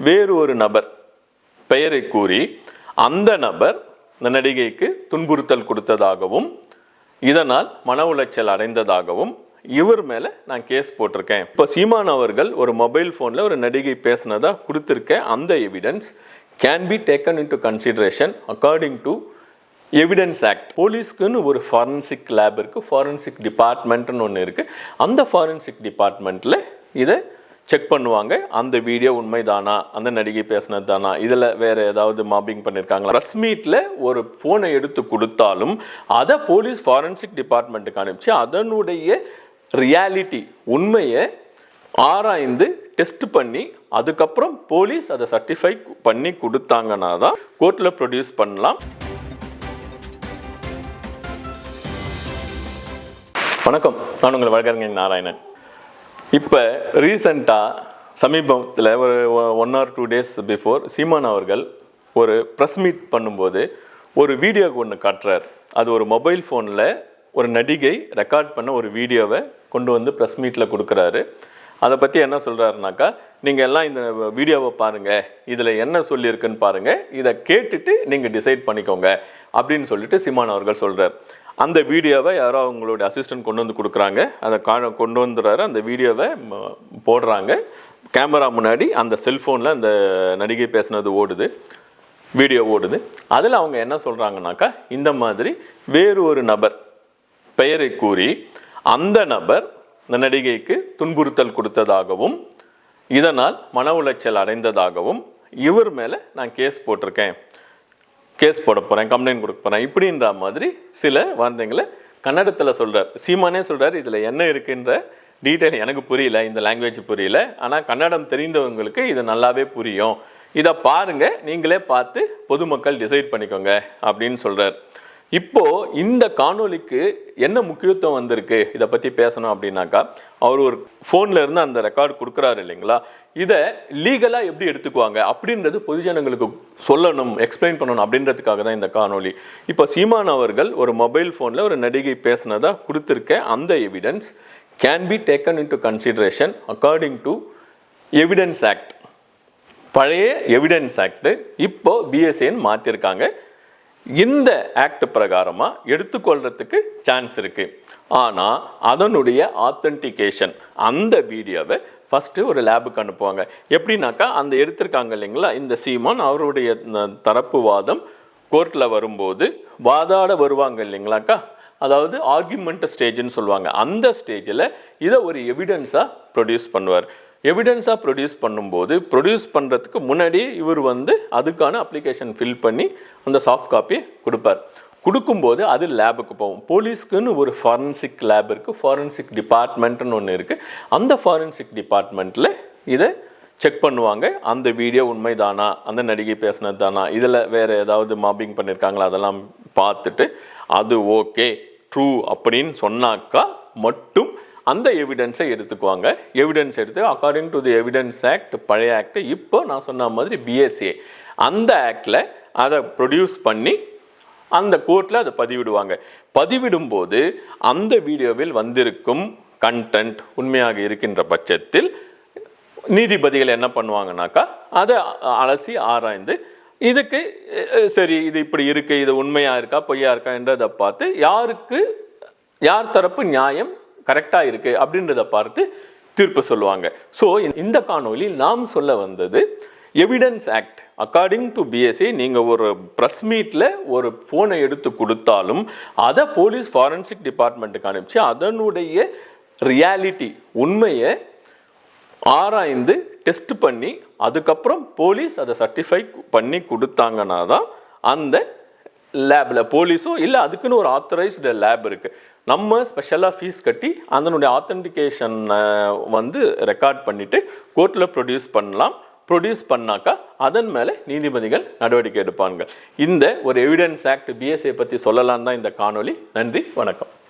வேறு ஒரு நபர் பெயரை கூறி அந்த நபர் இந்த நடிகைக்கு துன்புறுத்தல் கொடுத்ததாகவும் இதனால் மன உளைச்சல் அடைந்ததாகவும் இவர் மேல நான் கேஸ் போட்டிருக்கேன். இப்போ சீமான் அவர்கள் ஒரு மொபைல் ஃபோனில் ஒரு நடிகை பேசினதா கொடுத்துருக்க அந்த evidence can be taken in to consideration according to evidence act போலீஸ்க்குன்னு ஒரு ஃபாரன்சிக் லேப் இருக்குது ஃபாரன்சிக் டிபார்ட்மெண்ட்னு ஒன்று இருக்குது அந்த ஃபாரன்சிக் டிபார்ட்மெண்ட்டில் இதை செக் பண்ணுவாங்க. அந்த வீடியோ உண்மைதானா? அந்த நடிகை பேசினது தானா இதில் வேறு ஏதாவது மாபிங் பண்ணியிருக்காங்களா ப்ரெஸ் மீட்டில் ஒரு ஃபோனை எடுத்து கொடுத்தாலும் அதை போலீஸ் ஃபாரன்சிக் டிபார்ட்மெண்ட்டுக்கு அனுப்பிச்சு அதனுடைய ரியாலிட்டி உண்மையை ஆராய்ந்து டெஸ்ட் பண்ணி அதுக்கப்புறம் போலீஸ் அதை சர்டிஃபை பண்ணி கொடுத்தாங்கன்னா தான் கோர்ட்டில் ப்ரொடியூஸ் பண்ணலாம். வணக்கம். நான் உங்கள் வழக்கறிஞர் நாராயணன். இப்போ ரீசண்டாக சமீபத்தில் ஒரு one or two days before Seeman அவர்கள் ஒரு ப்ரெஸ் மீட் பண்ணும்போது ஒரு வீடியோ ஒன்று காட்டுறார். அது ஒரு மொபைல் ஃபோனில் ஒரு நடிகை ரெக்கார்ட் பண்ண ஒரு வீடியோவை கொண்டு வந்து ப்ரெஸ் மீட்டில் கொடுக்குறாரு. அதை பற்றி என்ன சொல்கிறாருனாக்கா நீங்கள் எல்லாம் இந்த வீடியோவை பாருங்கள் இதில் என்ன சொல்லியிருக்குன்னு பாருங்கள் இதை கேட்டுட்டு நீங்கள் டிசைட் பண்ணிக்கோங்க அப்படின்னு சொல்லிட்டு சிமான் அவர்கள் சொல்கிறார் அந்த வீடியோவை யாரோ அவங்களுடைய அசிஸ்டன்ட் கொண்டு வந்து கொடுக்குறாங்க. அதை கா கொண்டு வந்துடுறாரு. அந்த வீடியோவை போடுறாங்க. கேமரா முன்னாடி அந்த செல்ஃபோனில் அந்த நடிகை பேசினது ஓடுது. வீடியோ ஓடுது. அதில் அவங்க என்ன சொல்கிறாங்கனாக்கா இந்த மாதிரி வேறு ஒரு நபர் பெயரை கூறி அந்த நபர் இந்த நடிகைக்கு துன்புறுத்தல் கொடுத்ததாகவும் இதனால் மன உளைச்சல் அடைந்ததாகவும் இவர் மேலே நான் கேஸ் போட்டிருக்கேன். கேஸ் போட போகிறேன் கம்ப்ளைண்ட் கொடுக்க போகிறேன் இப்படின்ற மாதிரி சில வார்த்தைங்களை கன்னடத்தில் சொல்கிறார் சீமானே சொல்கிறார் இதில் என்ன இருக்குன்ற டீட்டெயில் எனக்கு புரியல இந்த லாங்குவேஜ் புரியல. ஆனால் கன்னடம் தெரிந்தவங்களுக்கு இது நல்லாவே புரியும். இதை பாருங்க நீங்களே பார்த்து பொதுமக்கள் டிசைட் பண்ணிக்கோங்க அப்படின்னு சொல்கிறார் இப்போ இந்த காணொலிக்கு என்ன முக்கியத்துவம் வந்திருக்கு? இதை பற்றி பேசணும் அப்படின்னாக்கா அவர் ஒரு ஃபோன்ல இருந்து அந்த ரெக்கார்டு கொடுக்குறாரு இல்லைங்களா? இதை லீகலாக எப்படி எடுத்துக்குவாங்க? அப்படின்றது பொதுஜனங்களுக்கு சொல்லணும் எக்ஸ்பிளைன் பண்ணணும் அப்படின்றதுக்காக தான் இந்த காணொலி இப்போ சீமான் அவர்கள் ஒரு மொபைல் ஃபோனில் ஒரு நடிகை பேசினதா கொடுத்துருக்க அந்த evidence can be taken in to consideration according to evidence act பழைய எவிடன்ஸ் ஆக்ட் இப்போ பிஎஸ்ஏன்னு மாற்றிருக்காங்க இந்த ஆக்ட் பிரகாரமாக எடுத்துக்கொள்றதுக்கு சான்ஸ் இருக்குது ஆனால் அதனுடைய ஆத்தென்டிகேஷன் அந்த வீடியோவை ஃபஸ்ட்டு ஒரு லேபுக்கு அனுப்புவாங்க. எப்படின்னாக்கா அந்த எடுத்திருக்காங்க இல்லைங்களா இந்த சீமான் அவருடைய தரப்பு வாதம் கோர்ட்டில் வரும்போது வாதாட வருவாங்க இல்லைங்களாக்கா? அதாவது ஆர்குமெண்ட் ஸ்டேஜ்னு சொல்லுவாங்க. அந்த ஸ்டேஜில் இதை ஒரு எவிடன்ஸாக ப்ரொடியூஸ் பண்ணுவார். எவிடன்ஸாக ப்ரொடியூஸ் பண்ணும்போது ப்ரொடியூஸ் பண்ணுறதுக்கு முன்னாடி இவர் வந்து அதுக்கான அப்ளிகேஷன் ஃபில் பண்ணி அந்த சாஃப்ட் காப்பி கொடுப்பார். கொடுக்கும்போது அது லேபுக்கு போகும். போலீஸ்க்குன்னு ஒரு ஃபாரன்சிக் லேப் இருக்குது ஃபாரன்சிக் டிபார்ட்மெண்ட்னு ஒன்று இருக்குது அந்த ஃபாரன்சிக் டிபார்ட்மெண்ட்டில் இதை செக் பண்ணுவாங்க. அந்த வீடியோ உண்மைதானா? அந்த நடிகை பேசினது தானா இதில் வேறு ஏதாவது மாபிங் பண்ணியிருக்காங்களா அதெல்லாம் பார்த்துட்டு அது ஓகே ட்ரூ அப்படின்னு சொன்னாக்கா மட்டும் அந்த எவிடன்ஸை எடுத்துக்குவாங்க. எவிடன்ஸ் எடுத்து according to the evidence act பழைய ஆக்ட் இப்போ நான் சொன்ன மாதிரி பிஎஸ்ஏ அந்த ஆக்டில் அதை ப்ரொடியூஸ் பண்ணி அந்த கோர்ட்டில் அதை பதிவிடுவாங்க. பதிவிடும்போது அந்த வீடியோவில் வந்திருக்கும் கண்டென்ட் உண்மையாக இருக்கின்ற பட்சத்தில் நீதிபதிகள் என்ன பண்ணுவாங்கனாக்கா அதை அலசி ஆராய்ந்து இதுக்கு சரி இது இப்படி இருக்குது இது உண்மையாக இருக்கா பொய்யா இருக்கா என்றதை பார்த்து யாருக்கு யார் தரப்பு நியாயம் கரெக்டாக இருக்குது அப்படின்றத பார்த்து தீர்ப்பு சொல்லுவாங்க. ஸோ இந்த காணொலி நாம் சொல்ல வந்தது evidence act according to BSC நீங்கள் ஒரு ப்ரெஸ் மீட்டில் ஒரு ஃபோனை எடுத்து கொடுத்தாலும் அதை போலீஸ் ஃபாரன்சிக் டிபார்ட்மெண்ட்டுக்கு அனுப்பிச்சு அதனுடைய ரியாலிட்டி உண்மையை ஆராய்ந்து டெஸ்ட் பண்ணி அதுக்கப்புறம் போலீஸ் அதை சர்டிஃபை பண்ணி கொடுத்தாங்கன்னா தான் அந்த லேபில் போலீஸோ இல்லை அதுக்குன்னு ஒரு ஆத்தரைஸ்டு லேப் இருக்குது நம்ம ஸ்பெஷலாக ஃபீஸ் கட்டி அதனுடைய ஆத்தன்டிகேஷனை வந்து ரெக்கார்ட் பண்ணிவிட்டு கோர்ட்டில் ப்ரொடியூஸ் பண்ணலாம். ப்ரொடியூஸ் பண்ணாக்கா அதன் மேலே நீதிபதிகள் நடவடிக்கை எடுப்பாங்க. இந்த ஒரு எவிடன்ஸ் ஆக்ட் பிஎஸ்ஏ பற்றி சொல்லலான்னு தான் இந்த காணொளி. நன்றி வணக்கம்.